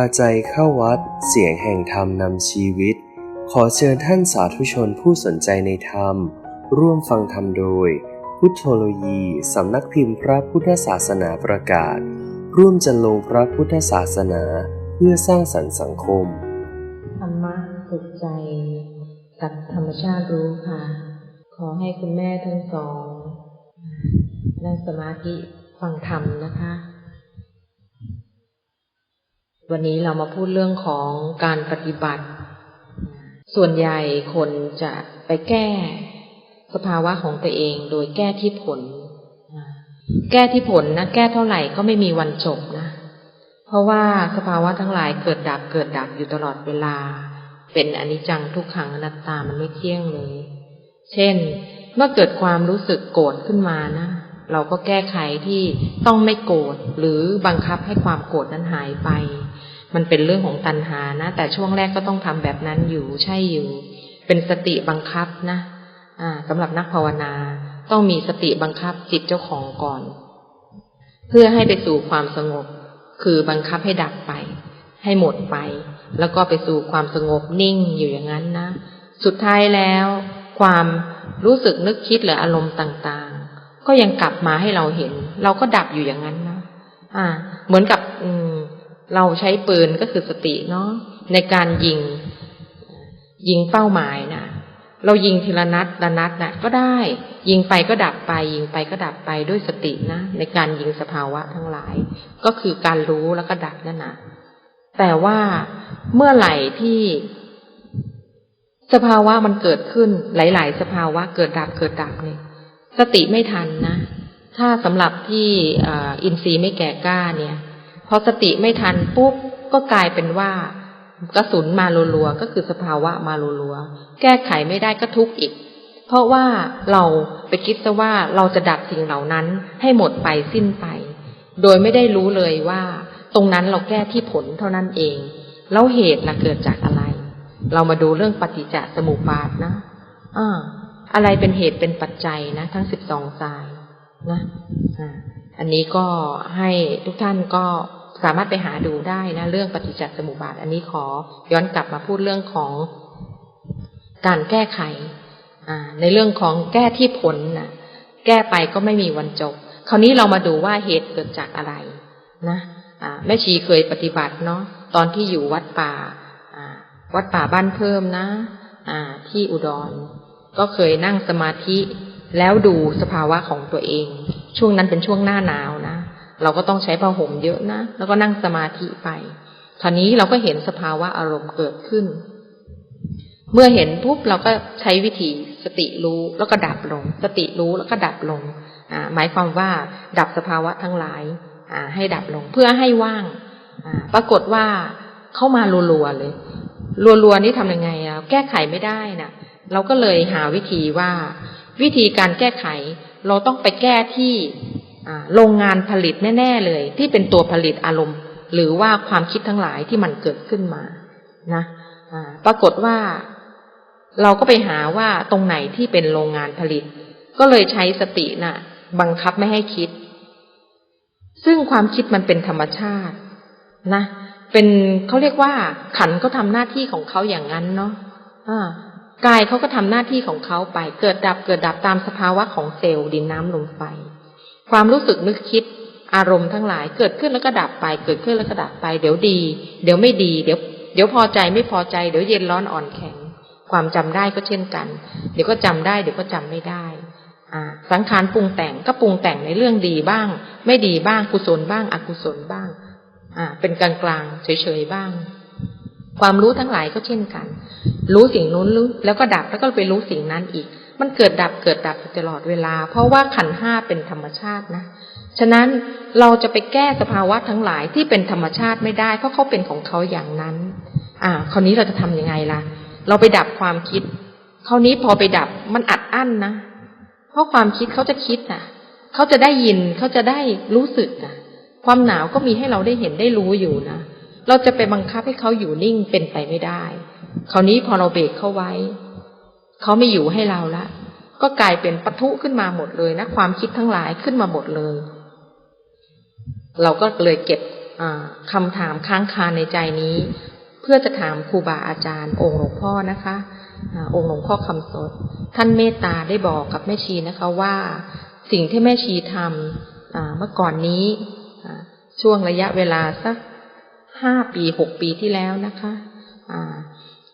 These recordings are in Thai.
าใจเข้าวัด เสียงแห่งธรรมนำชีวิต ขอเชิญท่านสาธุชนผู้สนใจในธรรม ร่วมฟังธรรมโดย พุทธโลยีสำนักพิมพ์พระพุทธศาสนาประกาศ ร่วมจันลงพระพุทธศาสนาเพื่อสร้างสรรค์สังคม ธรรมะสุขใจกับธรรมชาติรู้ค่ะ ขอให้คุณแม่ทั้งสองนั่งสมาธิฟังธรรมนะคะ วันนี้เรามาพูดเรื่องของการปฏิบัติ ส่วนใหญ่คนจะไปแก้สภาวะของตัวเองโดยแก้ที่ผล แก้ที่ผลนะแก้เท่าไหร่ก็ไม่มีวันจบนะ เพราะว่าสภาวะทั้งหลายเกิดดับเกิดดับอยู่ตลอดเวลา เป็นอนิจจังทุกขังอนัตตามันไม่เที่ยงเลย เช่น เมื่อเกิดความรู้สึกโกรธขึ้นมานะ เราก็แก้ไขที่ต้องไม่โกรธหรือบังคับให้ความโกรธนั้นหายไป มันเป็นเรื่องของตัณหานะ แต่ช่วงแรกก็ต้องทำแบบนั้นอยู่ใช่อยู่ เป็นสติบังคับนะอ่าสำหรับนักภาวนาต้องมีสติบังคับจิตเจ้าของก่อน เพื่อให้ไปสู่ความสงบ คือบังคับให้ดับไป ให้หมดไป แล้วก็ไปสู่ความสงบนิ่งอยู่อย่างนั้นนะ สุดท้ายแล้ว ความรู้สึกนึกคิดหรืออารมณ์ต่าง ก็ยังกลับมาให้เราเห็น เราก็ดับอยู่อย่างนั้นนะอ่า เหมือนกับ อืม เราใช้ปืนก็คือสติเนาะในการยิง ยิงเป้าหมายนะเรายิงทีละนัดละนัดนะก็ได้ ยิงไปก็ดับไป ยิงไปก็ดับไปด้วยสตินะในการยิงสภาวะทั้งหลาย ก็คือการรู้แล้วก็ดับนั่นนะแต่ว่าเมื่อไหร่ที่สภาวะมันเกิดขึ้น หลาย ๆ สภาวะเกิดดับเกิดดับเนี่ย สติไม่ทันนะ ถ้าสำหรับที่อินทรีย์ไม่แก่กล้าเนี่ยพอสติไม่ทันปุ๊บก็กลายเป็นว่ากระสุนมาลัวๆก็คือสภาวะมาลัวๆแก้ไขไม่ได้ก็ทุกข์อีก เพราะว่าเราไปคิดซะว่าเราจะดับสิ่งเหล่านั้นให้หมดไปสิ้นไป โดยไม่ได้รู้เลยว่า ตรงนั้นเราแก้ที่ผลเท่านั้นเอง แล้วเหตุนะเกิดจากอะไร เรามาดูเรื่องปฏิจจสมุปบาทนะอ่า อะไรเป็นเหตุเป็นปัจจัยนะทั้งสิบสองสายนะอันนี้ก็ให้ทุกท่านก็สามารถไปหาดูได้นะเรื่องปฏิจจสมุปบาท อันนี้ขอย้อนกลับมาพูดเรื่องของการแก้ไขในเรื่องของแก้ที่ผลนะแก้ไปก็ไม่มีวันจบ คราวนี้เรามาดูว่าเหตุเกิดจากอะไร นะแม่ชีเคยปฏิบัติเนาะตอนที่อยู่วัดป่าวัดป่าบ้านเพิ่มนะที่อุดร ก็เคยนั่งสมาธิแล้วดูสภาวะของตัวเอง ช่วงนั้นเป็นช่วงหน้าหนาวนะเราก็ต้องใช้ผ้าห่มเยอะนะแล้วก็นั่งสมาธิไปคราวนี้เราก็เห็นสภาวะอารมณ์เกิดขึ้น เมื่อเห็นปุ๊บเราก็ใช้วิธีสติรู้แล้วก็ดับลง สติรู้แล้วก็ดับลงหมายความว่า ดับสภาวะทั้งหลายให้ดับลงเพื่อให้ว่างปรากฏว่าเข้ามารัวๆเลยรัวๆนี่ทำยังไงอะแก้ไขไม่ได้นะ่ะ เราก็เลยหาวิธีว่า วิธีการแก้ไข เราต้องไปแก้ที่โรงงานผลิตแน่ ๆ เลย ที่เป็นตัวผลิตอารมณ์ หรือว่าความคิดทั้งหลายที่มันเกิดขึ้นมานะปรากฏว่าเราก็ไปหาว่าตรงไหนที่เป็นโรงงานผลิต ก็เลยใช้สตินะ่ะ บังคับไม่ให้คิด ซึ่งความคิดมันเป็นธรรมชาตินะเป็นเขาเรียกว่า ขันก็ทำหน้าที่ของเขาอย่างนั้นเนาะ กายเขาก็ทำหน้าที่ของเขาไป เกิดดับเกิดดับตามสภาวะของเซลล์ดินน้ำลมไฟ ความรู้สึกนึกคิดอารมณ์ทั้งหลายเกิดขึ้นแล้วก็ดับไป เกิดขึ้นแล้วก็ดับไป เดี๋ยวดี เดี๋ยวไม่ดี เดี๋ยว เดี๋ยวพอใจไม่พอใจ เดี๋ยวเย็นร้อนอ่อนแข็ง ความจำได้ก็เช่นกัน เดี๋ยวก็จำได้ เดี๋ยวก็จำไม่ได้สังขารปรุงแต่งก็ปรุงแต่งในเรื่องดีบ้าง ไม่ดีบ้างกุศลบ้าง อกุศลบ้าง อ่า เป็นกลางกลางเฉยๆบ้าง ความรู้ทั้งหลายก็เช่นกัน รู้สิ่งนู้นรู้แล้วก็ดับแล้วก็ไปรู้สิ่งนั้นอีก มันเกิดดับเกิดดับตลอดเวลา เพราะว่าขันห้าเป็นธรรมชาตินะ ฉะนั้นเราจะไปแก้สภาวะทั้งหลายที่เป็นธรรมชาติไม่ได้ เพราะเขาเป็นของเขาอย่างนั้น อ่า คราวนี้เราจะทํำยังไงล่ะ เราไปดับความคิด คราวนี้พอไปดับมันอัดอั้นนะ เพราะความคิดเขาจะคิดอะ เขาจะได้ยินเขาจะได้รู้สึกอะ ความหนาวก็มีให้เราได้เห็นได้รู้อยู่นะ เราจะไปบังคับให้เขาอยู่นิ่งเป็นไปไม่ได้ คราวนี้พอเราเบรกเขาไว้ เขาไม่อยู่ให้เราละ ก็กลายเป็นปะทุขึ้นมาหมดเลยนะ ความคิดทั้งหลายขึ้นมาหมดเลย เราก็เลยเก็บคำถามค้างคาในใจนี้ เพื่อจะถามครูบาอาจารย์ องค์หลวงพ่อนะคะอาองค์หลวงพ่อคำสด ท่านเมตตาได้บอกกับแม่ชีนะคะว่า สิ่งที่แม่ชีทำเมื่อก่อนนี้ช่วงระยะเวลาสักห้าปีหกปีที่แล้วนะคะ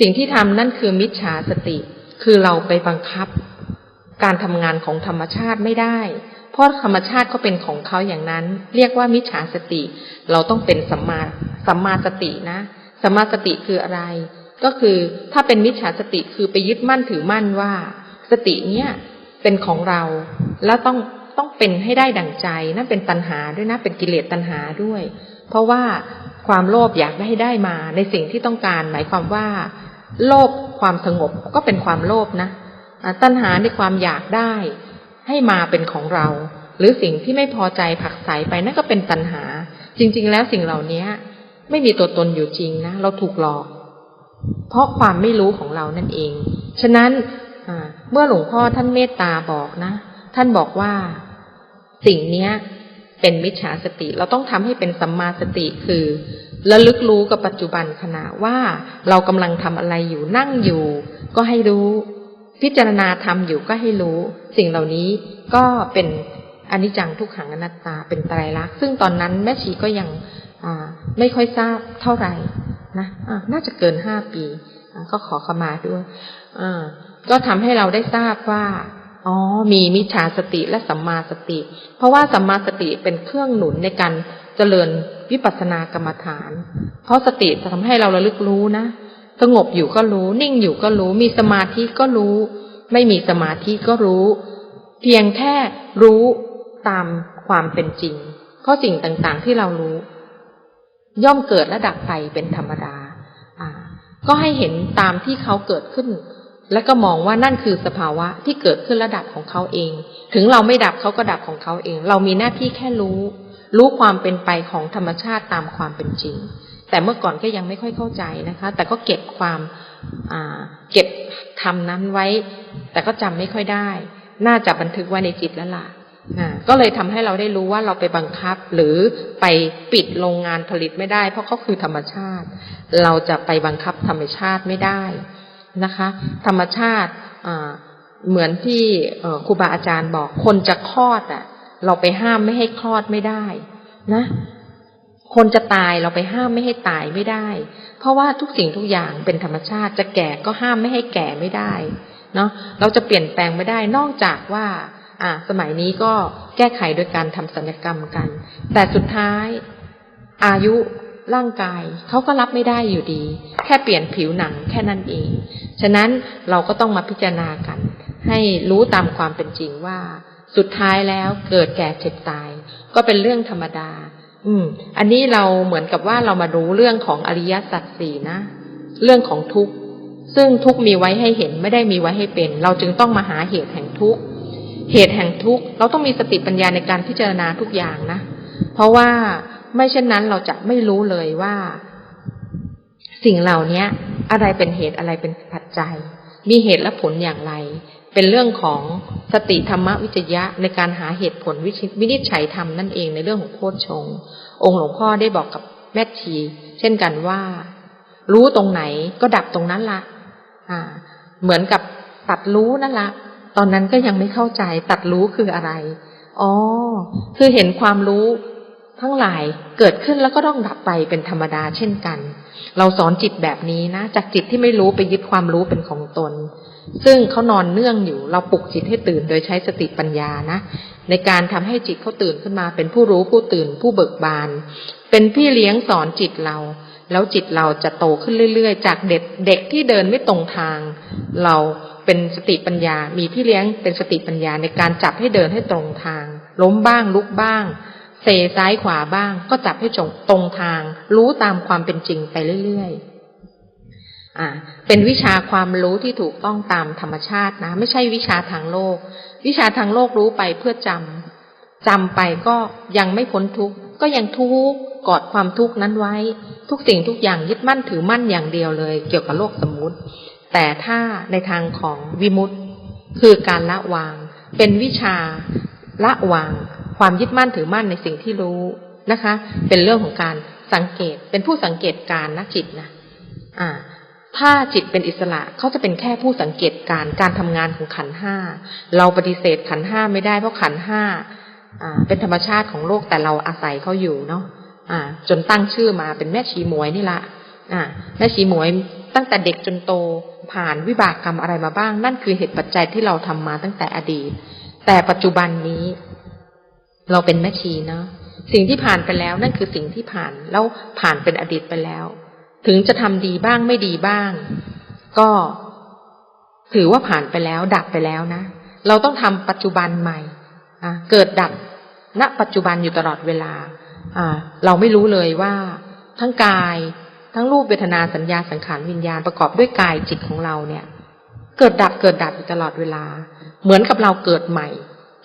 สิ่งที่ทำนั่นคือมิจฉาสติ คือเราไปบังคับ การทำงานของธรรมชาติไม่ได้ เพราะธรรมชาติก็เป็นของเขาอย่างนั้น เรียกว่ามิจฉาสติ เราต้องเป็นสัมมาสัมมาสตินะสัมมาสติคืออะไร ก็คือถ้าเป็นมิจฉาสติคือไปยึดมั่นถือมั่นว่า สติเนี้ยเป็นของเราแล้วต้องต้องเป็นให้ได้ดั่งใจนั่นเป็นตัณหาด้วยนะเป็นกิเลสตัณหาด้วย เพราะว่าความโลภอยากได้ได้มาในสิ่งที่ต้องการหมายความว่า โลภความสงบก็เป็นความโลภนะตัณหาในความอยากได้ ให้มาเป็นของเรา หรือสิ่งที่ไม่พอใจผักไสไปนั่นก็เป็นตัณหา จริง ๆ แล้วสิ่งเหล่านี้ไม่มีตัวตนอยู่จริงนะเราถูกหลอก เพราะความไม่รู้ของเรานั่นเอง ฉะนั้นเมื่อหลวงพ่อท่านเมตตาบอกนะ ท่านบอกว่า สิ่งเนี้ย เป็นมิจฉาสติ เราต้องทำให้เป็นสัมมาสติคือระลึกรู้กับปัจจุบันขณะว่าเรากำลังทำอะไรอยู่นั่งอยู่ ก็ให้รู้ พิจารณาทำอยู่ก็ให้รู้ สิ่งเหล่านี้ก็เป็นอนิจจังทุกขังอนัตตาเป็นไตรลักษณ์ซึ่งตอนนั้นแม่ชีก็ยังไม่ค่อยทราบเท่าไหร่นะอ่าน่าจะเกินห้าปี ก็ขอขมาด้วยก็ทำให้เราได้ทราบว่า อ๋อ มีมิจฉาสติและสัมมาสติ เพราะว่าสัมมาสติเป็นเครื่องหนุนในการเจริญวิปัสสนากรรมฐาน เพราะสติจะทำให้เราระลึกรู้นะ สงบอยู่ก็รู้ นิ่งอยู่ก็รู้ มีสมาธิก็รู้ ไม่มีสมาธิก็รู้ เพียงแค่รู้ตามความเป็นจริง เพราะสิ่งต่างๆที่เรารู้ ย่อมเกิดและดับไปเป็นธรรมดา อ่า ก็ให้เห็นตามที่เขาเกิดขึ้น แล้วก็มองว่านั่นคือสภาวะที่เกิดขึ้นระดับของเขาเอง ถึงเราไม่ดับเขาก็ดับของเขาเอง เรามีหน้าที่แค่รู้ รู้ความเป็นไปของธรรมชาติตามความเป็นจริง แต่เมื่อก่อนก็ยังไม่ค่อยเข้าใจนะคะ แต่ก็เก็บความเก็บทำนั้นไว้ แต่ก็จำไม่ค่อยได้ น่าจะบันทึกไว้ในจิตแล้วล่ะก็เลยทำให้เราได้รู้ว่าเราไปบังคับหรือไปปิดโรงงานผลิตไม่ได้ เพราะเขาคือธรรมชาติ เราจะไปบังคับธรรมชาติไม่ได้ นะคะ ธรรมชาติเหมือนที่ครูบาอาจารย์บอก คนจะคลอดอะ เราไปห้ามไม่ให้คลอดไม่ได้นะคนจะตายเราไปห้ามไม่ให้ตายไม่ได้ เพราะว่าทุกสิ่งทุกอย่างเป็นธรรมชาติจะแก่ก็ห้ามไม่ให้แก่ไม่ได้เนาะเราจะเปลี่ยนแปลงไม่ได้นอกจากว่า อ่า สมัยนี้ก็แก้ไขโดยการทำศัลยกรรมกัน แต่สุดท้ายอายุ ร่างกายเขาก็รับไม่ได้อยู่ดี แค่เปลี่ยนผิวหนังแค่นั้นเอง ฉะนั้นเราก็ต้องมาพิจารณากัน ให้รู้ตามความเป็นจริงว่า สุดท้ายแล้วเกิดแก่เจ็บตาย ก็เป็นเรื่องธรรมดา อืม อันนี้เราเหมือนกับว่าเรามารู้เรื่องของอริยสัจสี่นะ เรื่องของทุกข์ซึ่งทุกข์มีไว้ให้เห็นไม่ได้มีไว้ให้เป็น เราจึงต้องมาหาเหตุแห่งทุกข์เหตุแห่งทุกข์เราต้องมีสติปัญญาในการพิจารณาทุกอย่างนะ เพราะว่า ไม่เช่นนั้นเราจะไม่รู้เลยว่า สิ่งเหล่านี้อะไรเป็นเหตุอะไรเป็นปัจจัย มีเหตุและผลอย่างไร เป็นเรื่องของสติธรรมวิจยะในการหาเหตุผลวินิจฉัยธรรมนั่นเองในเรื่องของโพชงองค์หลวงพ่อได้บอกกับแม่ชี เช่นกันว่า รู้ตรงไหนก็ดับตรงนั้นละอ่า เหมือนกับตัดรู้นั่นละตอนนั้นก็ยังไม่เข้าใจตัดรู้คืออะไร อ๋อ คือเห็นความรู้ ทั้งหลายเกิดขึ้นแล้วก็ต้องดับไปเป็นธรรมดาเช่นกัน เราสอนจิตแบบนี้นะ จากจิตที่ไม่รู้ไปยึดความรู้เป็นของตน ซึ่งเขานอนเนื่องอยู่ เราปลุกจิตให้ตื่นโดยใช้สติปัญญานะ ในการทำให้จิตเขาตื่นขึ้นมา เป็นผู้รู้ผู้ตื่นผู้เบิกบาน เป็นพี่เลี้ยงสอนจิตเรา แล้วจิตเราจะโตขึ้นเรื่อยๆ จากเด็กเด็กที่เดินไม่ตรงทาง เราเป็นสติปัญญา มีพี่เลี้ยงเป็นสติปัญญาในการจับให้เดินให้ตรงทาง ล้มบ้างลุกบ้าง เซซ้ายขวาบ้าง ก็จับให้จงตรงทาง รู้ตามความเป็นจริงไปเรื่อยๆอ่า เป็นวิชาความรู้ที่ถูกต้องตามธรรมชาตินะ ไม่ใช่วิชาทางโลก วิชาทางโลกรู้ไปเพื่อจำจำไปก็ยังไม่พ้นทุกข์ก็ยังทุกข์กอดความทุกข์นั้นไว้ ทุกสิ่งทุกอย่างยึดมั่นถือมั่นอย่างเดียวเลย เกี่ยวกับโลกสมมุติ แต่ถ้าในทางของวิมุตติคือการละวาง เป็นวิชา ละวาง ความยึดมั่นถือมั่นในสิ่งที่รู้นะคะ เป็นเรื่องของการสังเกต เป็นผู้สังเกตการณ์นะจิตนะอ่า ถ้าจิตเป็นอิสระเขาจะเป็นแค่ผู้สังเกตการการทำงานของขันห้า เราปฏิเสธขันห้าไม่ได้เพราะขันห้าเป็นธรรมชาติของโลกแต่เราอาศัยเขาอยู่เนาะอ่าจนตั้งชื่อมาเป็นแม่ชีหมวยนี่ละแม่ชีหมวยตั้งแต่เด็กจนโตผ่านวิบากกรรมอะไรมาบ้าง นั่นคือเหตุปัจจัยที่เราทำมาตั้งแต่อดีต แต่ปัจจุบันนี้ เราเป็นแม่ชีเนาะสิ่งที่ผ่านไปแล้วนั่นคือสิ่งที่ผ่านแล้วผ่านเป็นอดีตไปแล้ว ถึงจะทำดีบ้างไม่ดีบ้าง ก็ถือว่าผ่านไปแล้ว ดับไปแล้วนะ เราต้องทำปัจจุบันใหม่เกิดดับณปัจจุบันอยู่ตลอดเวลา เราไม่รู้เลยว่า ทั้งกาย ทั้งรูปเวทนาสัญญาสังขารวิญญาณประกอบด้วยกายจิตของเราเนี่ย เกิดดับเกิดดับอยู่ตลอดเวลา เหมือนกับเราเกิดใหม่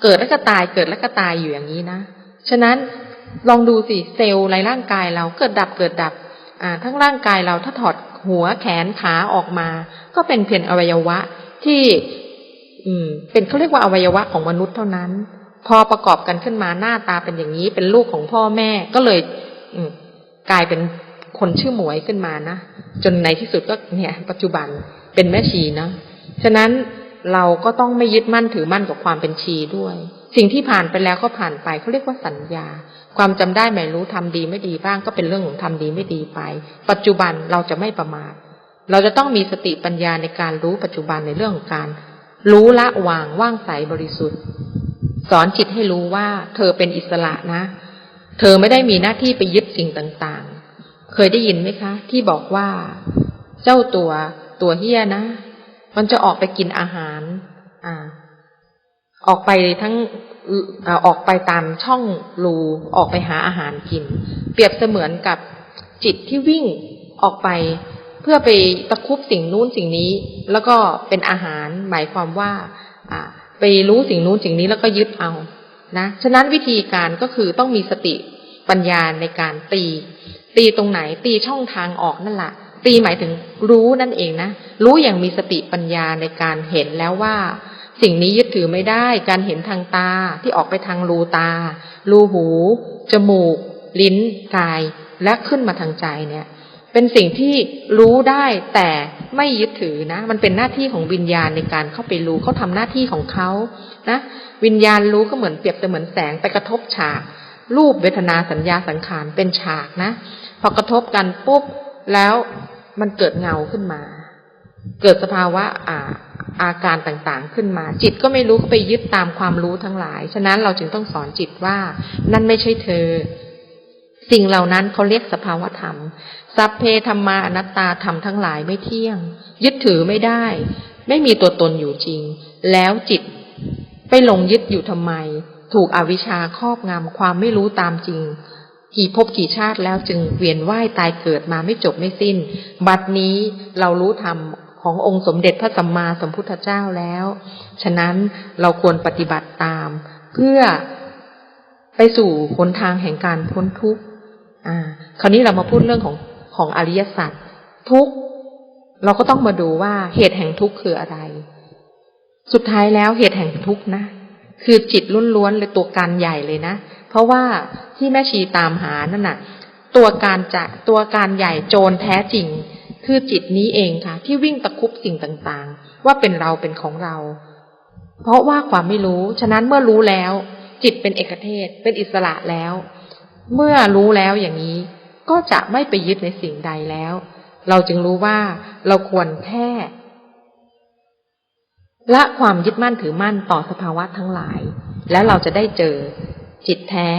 เกิดแล้วก็ตายเกิดแล้วก็ตายอยู่อย่างนี้นะฉะนั้นลองดูสิเซลล์ในร่างกายเราเกิดดับเกิดดับอ่าทั้งร่างกายเราถ้าถอดหัวแขนขาออกมา ก็เป็นเพียงอวัยวะที่ อืม เป็นเขาเรียกว่าอวัยวะของมนุษย์เท่านั้น พอประกอบกันขึ้นมาหน้าตาเป็นอย่างนี้ เป็นลูกของพ่อแม่ก็เลย อืม กลายเป็นคนชื่อหมวยขึ้นมานะจนในที่สุดก็เนี่ย ปัจจุบันเป็นแม่ชีนะ ฉะนั้นเราก็ต้องไม่ยึดมั่นถือมั่นกับความเป็นชีด้วย สิ่งที่ผ่านไปแล้วก็ผ่านไปเขาเรียกว่าสัญญา ความจำได้ไม่รู้ทำดีไม่ดีบ้างก็เป็นเรื่องของทำดีไม่ดีไป ปัจจุบันเราจะไม่ประมาทเราจะต้องมีสติปัญญาในการรู้ปัจจุบันในเรื่องของการ รู้ละวางว่างใสบริสุทธิ์ สอนจิตให้รู้ว่า เธอเป็นอิสระนะ เธอไม่ได้มีหน้าที่ไปยึดสิ่งต่างๆ เคยได้ยินไหมคะ ที่บอกว่า เจ้าตัวตัวเฮียนะ มันจะออกไปกินอาหาร อ่า ออกไปทั้งออกไปตามช่องรูออกไปหาอาหารกิน เปรียบเสมือนกับจิตที่วิ่งออกไป เพื่อไปตะคุบสิ่งนู้นสิ่งนี้ แล้วก็เป็นอาหาร หมายความว่า อ่า ไปรู้สิ่งนู้นสิ่งนี้แล้วก็ยึดเอานะ ฉะนั้นวิธีการก็คือต้องมีสติปัญญาในการตี ตีตรงไหนตีช่องทางออกนั่นแหละ ตีหมายถึงรู้นั่นเองนะ รู้อย่างมีสติปัญญาในการเห็นแล้วว่า สิ่งนี้ยึดถือไม่ได้ การเห็นทางตาที่ออกไปทางรูตา รูหู จมูก ลิ้น กาย และขึ้นมาทางใจเนี่ย เป็นสิ่งที่รู้ได้แต่ไม่ยึดถือนะ มันเป็นหน้าที่ของวิญญาณในการเข้าไปรู้เขาทำหน้าที่ของเขานะ วิญญาณรู้ก็เหมือนเปรียบเสมือนแสงไปกระทบฉาก รูปเวทนาสัญญาสังขารเป็นฉากนะ พอกระทบกันปุ๊บ แล้วมันเกิดเงาขึ้นมา เกิดสภาวะอ่าอาการต่างๆขึ้นมา จิตก็ไม่รู้ไปยึดตามความรู้ทั้งหลาย ฉะนั้นเราจึงต้องสอนจิตว่า นั่นไม่ใช่เธอ สิ่งเหล่านั้นเขาเรียกสภาวธรรม สัพเพธรรมาอนัตตาธรรมทั้งหลายไม่เที่ยง ยึดถือไม่ได้ ไม่มีตัวตนอยู่จริง แล้วจิตไปหลงยึดอยู่ทำไม ถูกอวิชชาครอบงำความไม่รู้ตามจริง กี่ภพกี่ชาติแล้วจึงเวียนว่ายตายเกิดมาไม่จบไม่สิ้น บัดนี้เรารู้ธรรมขององค์สมเด็จพระสัมมาสัมพุทธเจ้าแล้ว ฉะนั้นเราควรปฏิบัติตาม เพื่อไปสู่หนทางแห่งการพ้นทุกข์อ่า คราวนี้เรามาพูดเรื่องของของอริยสัจทุกข์เราก็ต้องมาดูว่าเหตุแห่งทุกข์คืออะไร สุดท้ายแล้วเหตุแห่งทุกข์นะ คือจิตล้วนๆเลยตัวการใหญ่เลยนะ ราะว่าที่แม่ชีตามหานั่นน่ะ ตัวการจะตัวการใหญ่โจรแท้จริง คือจิตนี้เองค่ะ ที่วิ่งตะคุบสิ่งต่างๆ ว่าเป็นเราเป็นของเรา เพราะว่าความไม่รู้ ฉะนั้นเมื่อรู้แล้ว จิตเป็นเอกเทศ เป็นอิสระแล้ว เมื่อรู้แล้วอย่างนี้ ก็จะไม่ไปยึดในสิ่งใดแล้ว เราจึงรู้ว่าเราควรแค่ละความยึดมั่นถือมั่นต่อสภาวะทั้งหลาย แล้วเราจะได้เจอ จิตแท้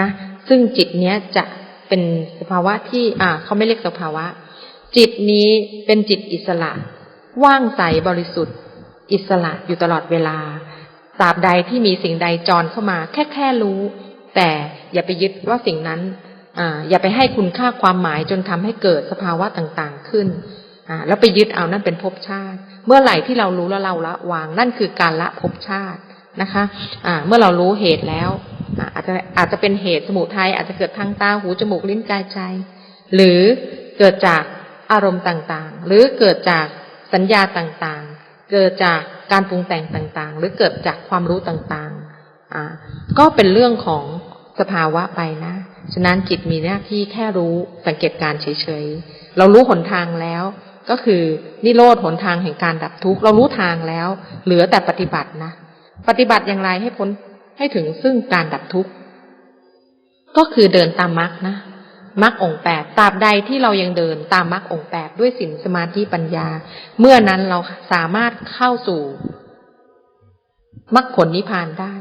นะ ซึ่งจิตเนี้ยจะเป็นสภาวะที่ อ่าเขาไม่เรียกสภาวะ จิตนี้เป็นจิตอิสระ ว่างใสบริสุทธิ์ อิสระอยู่ตลอดเวลาตราบใดที่มีสิ่งใดจรเข้ามาแค่แค่รู้ แต่อย่าไปยึดว่าสิ่งนั้นอ่าอย่าไปให้คุณค่าความหมายจนทำให้เกิดสภาวะต่างๆขึ้นอ่าแล้วไปยึดเอานั่นเป็นภพชาติ เมื่อไหร่ที่เรารู้แล้วเราละวางนั่นคือการละภพชาตินะคะอ่าเมื่อเรารู้เหตุแล้ว จจะอาจจะเป็นเหตุสมุทัยอาจจะเกิดทางตาหูจมูกลิ้นกายใจ หรือเกิดจากอารมณ์ต่างๆ หรือเกิดจากสัญญาต่างๆ เกิดจากการปรุงแต่งต่างๆ หรือเกิดจากความรู้ต่างๆอ่าก็เป็นเรื่องของสภาวะไปนะ ฉะนั้นจิตมีหน้าที่แค่รู้สังเกตการเฉยๆ เรารู้หนทางแล้ว ก็คือนิโรธหนทางแห่งการดับทุกข์ เรารู้ทางแล้ว เหลือแต่ปฏิบัตินะ ปฏิบัติอย่างไรให้พ้น ให้ถึงซึ่งการดับทุกข์ ก็คือเดินตามมรรคนะมรรคองแปดตราบใดที่เรายังเดินตามมรรคองแปดด้วยศีลสมาธิปัญญา เมื่อนั้นเราสามารถเข้าสู่มรรคผลนิพพานได้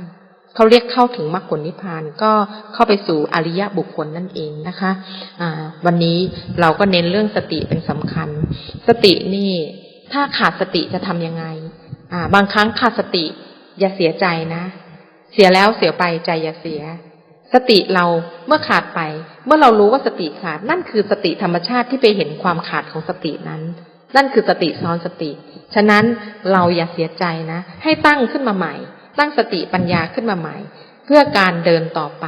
เขาเรียกเข้าถึงมรรคผลนิพพานก็เข้าไปสู่อริยบุคคลนั่นเองนะคะะวันนี้เราก็เน้นเรื่องสติเป็นสำคัญ สตินี่ ถ้าขาดสติจะทำยังไง บางครั้งขาดสติอย่าเสียใจนะ เสียแล้วเสียไปใจอย่าเสีย สติเราเมื่อขาดไป เมื่อเรารู้ว่าสติขาดนั่นคือสติธรรมชาติที่ไปเห็นความขาดของสตินั้น นั่นคือสติซ้อนสติ ฉะนั้นเราอย่าเสียใจนะ ให้ตั้งขึ้นมาใหม่ ตั้งสติปัญญาขึ้นมาใหม่ เพื่อการเดินต่อไป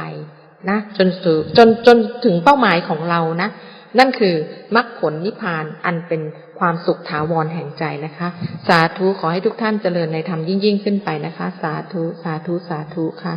นะจนสู่จนจนถึงเป้าหมายของเรานะ นั่นคือมรรคผลนิพพานอันเป็น ความสุขถาวรแห่งใจนะคะ สาธุขอให้ทุกท่านเจริญในธรรมยิ่งยิ่งขึ้นไปนะคะ สาธุ สาธุ สาธุค่ะ